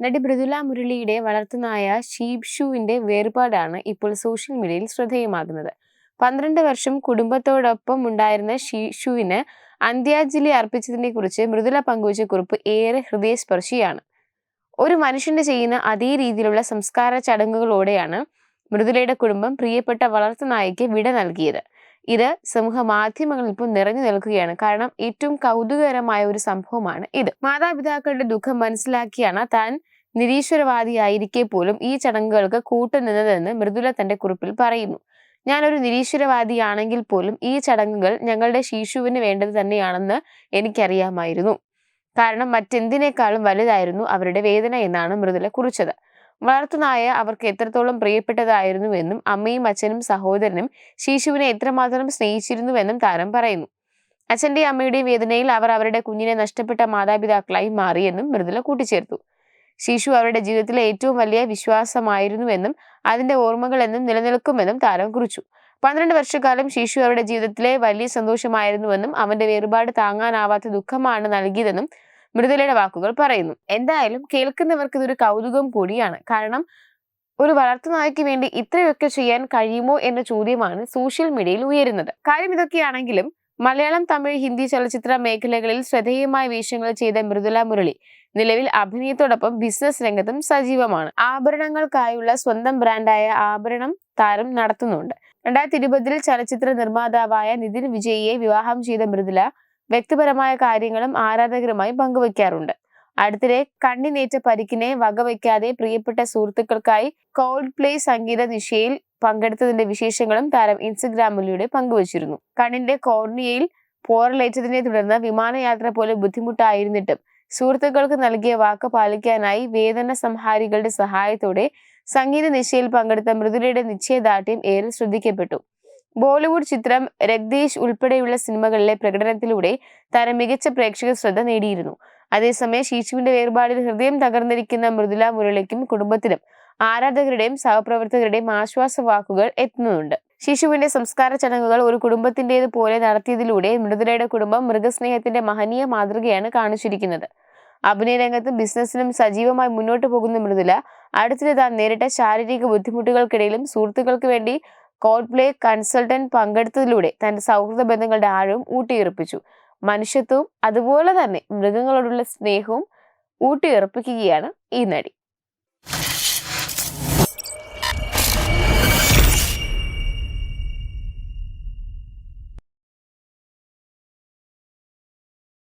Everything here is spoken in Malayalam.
നടി മൃദുല മുരളിയുടെ വളർത്തുനായ ഷീബ്ഷുവിന്റെ വേർപാടാണ് ഇപ്പോൾ സോഷ്യൽ മീഡിയയിൽ ശ്രദ്ധേയമാകുന്നത്. പന്ത്രണ്ട് വർഷം കുടുംബത്തോടൊപ്പം ഉണ്ടായിരുന്ന ഷീഷുവിന് അന്ത്യാഞ്ജലി അർപ്പിച്ചതിനെ കുറിച്ച് മൃദുല പങ്കുവച്ച കുറിപ്പ് ഏറെ ഹൃദയസ്പർശിയാണ്. ഒരു മനുഷ്യന്റെ ചെയ്യുന്ന അതേ രീതിയിലുള്ള സംസ്കാര ചടങ്ങുകളോടെയാണ് മൃദുലയുടെ കുടുംബം പ്രിയപ്പെട്ട വളർത്തുനായയ്ക്ക് വിട നൽകിയത്. ഇത് സമൂഹ മാധ്യമങ്ങളിൽ ഇപ്പോൾ നിറഞ്ഞു നിൽക്കുകയാണ്. കാരണം ഏറ്റവും കൗതുകകരമായ ഒരു സംഭവമാണ് ഇത്. മാതാപിതാക്കളുടെ ദുഃഖം മനസ്സിലാക്കിയാണ് താൻ നിരീശ്വരവാദിയായിരിക്കെ പോലും ഈ ചടങ്ങുകൾക്ക് കൂട്ടുനിന്നതെന്ന് മൃദുല തന്റെ കുറിപ്പിൽ പറയുന്നു. ഞാനൊരു നിരീശ്വരവാദിയാണെങ്കിൽ പോലും ഈ ചടങ്ങുകൾ ഞങ്ങളുടെ ശിശുവിന് വേണ്ടത് തന്നെയാണെന്ന് എനിക്കറിയാമായിരുന്നു. കാരണം മറ്റെന്തിനേക്കാളും വലുതായിരുന്നു അവരുടെ വേദന എന്നാണ് മൃദുല കുറിച്ചത്. വളർത്തുനായ അവർക്ക് എത്രത്തോളം പ്രിയപ്പെട്ടതായിരുന്നുവെന്നും അമ്മയും അച്ഛനും സഹോദരനും ശിശുവിനെ എത്രമാത്രം സ്നേഹിച്ചിരുന്നുവെന്നും താരം പറയുന്നു. അച്ഛന്റെയും അമ്മയുടെയും വേദനയിൽ അവർ അവരുടെ കുഞ്ഞിനെ നഷ്ടപ്പെട്ട മാതാപിതാക്കളായി മാറിയെന്നും മൃദുല കൂട്ടിച്ചേർത്തു. ശിശു അവരുടെ ജീവിതത്തിലെ ഏറ്റവും വലിയ വിശ്വാസമായിരുന്നുവെന്നും അതിന്റെ ഓർമ്മകൾ എന്നും നിലനിൽക്കുമെന്നും താരം കുറിച്ചു. പന്ത്രണ്ട് വർഷക്കാലം ശിശു അവരുടെ ജീവിതത്തിലെ വലിയ സന്തോഷമായിരുന്നുവെന്നും അവന്റെ വേറുപാട് താങ്ങാനാവാത്ത ദുഃഖമാണ് നൽകിയതെന്നും മൃദുലയുടെ വാക്കുകൾ പറയുന്നു. എന്തായാലും കേൾക്കുന്നവർക്ക് ഇതൊരു കൗതുകം കൂടിയാണ്. കാരണം ഒരു വളർത്തുനായ്ക്ക് വേണ്ടി ഇത്രയൊക്കെ ചെയ്യാൻ കഴിയുമോ എന്ന ചോദ്യമാണ് സോഷ്യൽ മീഡിയയിൽ ഉയരുന്നത്. കാര്യം ഇതൊക്കെയാണെങ്കിലും മലയാളം തമിഴ് ഹിന്ദി ചലച്ചിത്ര മേഖലകളിൽ ശ്രദ്ധേയമായ വേഷങ്ങൾ ചെയ്ത മൃദുല മുരളി നിലവിൽ അഭിനയത്തോടൊപ്പം ബിസിനസ് രംഗത്തും സജീവമാണ്. ആഭരണങ്ങൾക്കായുള്ള സ്വന്തം ബ്രാൻഡായ ആഭരണം താരം നടത്തുന്നുണ്ട്. രണ്ടായിരത്തി ഇരുപതിൽ ചലച്ചിത്ര നിർമ്മാതാവായ നിതിൻ വിജയിയെ വിവാഹം ചെയ്ത മൃദുല വ്യക്തിപരമായ കാര്യങ്ങളും ആരാധകരുമായി പങ്കുവയ്ക്കാറുണ്ട് അടുത്തിടെ കണ്ണിനേറ്റ പരിക്കിനെ വകവയ്ക്കാതെ പ്രിയപ്പെട്ട സുഹൃത്തുക്കൾക്കായി കോൾഡ് പ്ലേ സംഗീത നിശയിൽ പങ്കെടുത്തതിന്റെ വിശേഷങ്ങളും താരം ഇൻസ്റ്റഗ്രാമിലൂടെ പങ്കുവച്ചിരുന്നു. കണ്ണിന്റെ കോർണിയയിൽ പോറലേറ്റതിനെ തുടർന്ന് വിമാനയാത്ര പോലെ ബുദ്ധിമുട്ടായിരുന്നിട്ടും സുഹൃത്തുക്കൾക്ക് നൽകിയ വാക്ക് പാലിക്കാനായി വേദന സംഹാരികളുടെ സഹായത്തോടെ സംഗീത നിശയിൽ പങ്കെടുത്ത മൃദുലയുടെ നിശ്ചയദാർഢ്യം ഏറെ ശ്രദ്ധിക്കപ്പെട്ടു. ബോളിവുഡ് ചിത്രം രഗ്ദീഷ് ഉൾപ്പെടെയുള്ള സിനിമകളിലെ പ്രകടനത്തിലൂടെ താരം മികച്ച പ്രേക്ഷക ശ്രദ്ധ നേടിയിരുന്നു. അതേസമയം ശിശുവിന്റെ വേർപാടിൽ ഹൃദയം തകർന്നിരിക്കുന്ന മൃദുല മുരളിക്കും കുടുംബത്തിനും ആരാധകരുടെയും സഹപ്രവർത്തകരുടെയും ആശ്വാസ വാക്കുകൾ എത്തുന്നുണ്ട്. ശിശുവിന്റെ സംസ്കാര ചടങ്ങുകൾ ഒരു കുടുംബത്തിന്റെത് പോലെ നടത്തിയതിലൂടെ മൃദുലയുടെ കുടുംബം മൃഗസ്നേഹത്തിന്റെ മഹനീയ മാതൃകയാണ് കാണിച്ചിരിക്കുന്നത്. അഭിനയ രംഗത്തും ബിസിനസ്സിലും സജീവമായി മുന്നോട്ട് പോകുന്ന മൃദുല അടുത്തിടെ താൻ നേരിട്ട ശാരീരിക ബുദ്ധിമുട്ടുകൾക്കിടയിലും സുഹൃത്തുക്കൾക്ക് വേണ്ടി കോഡ് പ്ലേ കൺസൾട്ടന്റ് പങ്കെടുത്തതിലൂടെ തന്റെ സൗഹൃദ ബന്ധങ്ങളുടെ ആഴവും ഊട്ടിയുറപ്പിച്ചു. മനുഷ്യത്വവും അതുപോലെ തന്നെ മൃഗങ്ങളോടുള്ള സ്നേഹവും ഊട്ടിയുറപ്പിക്കുകയാണ് ഈ നടി.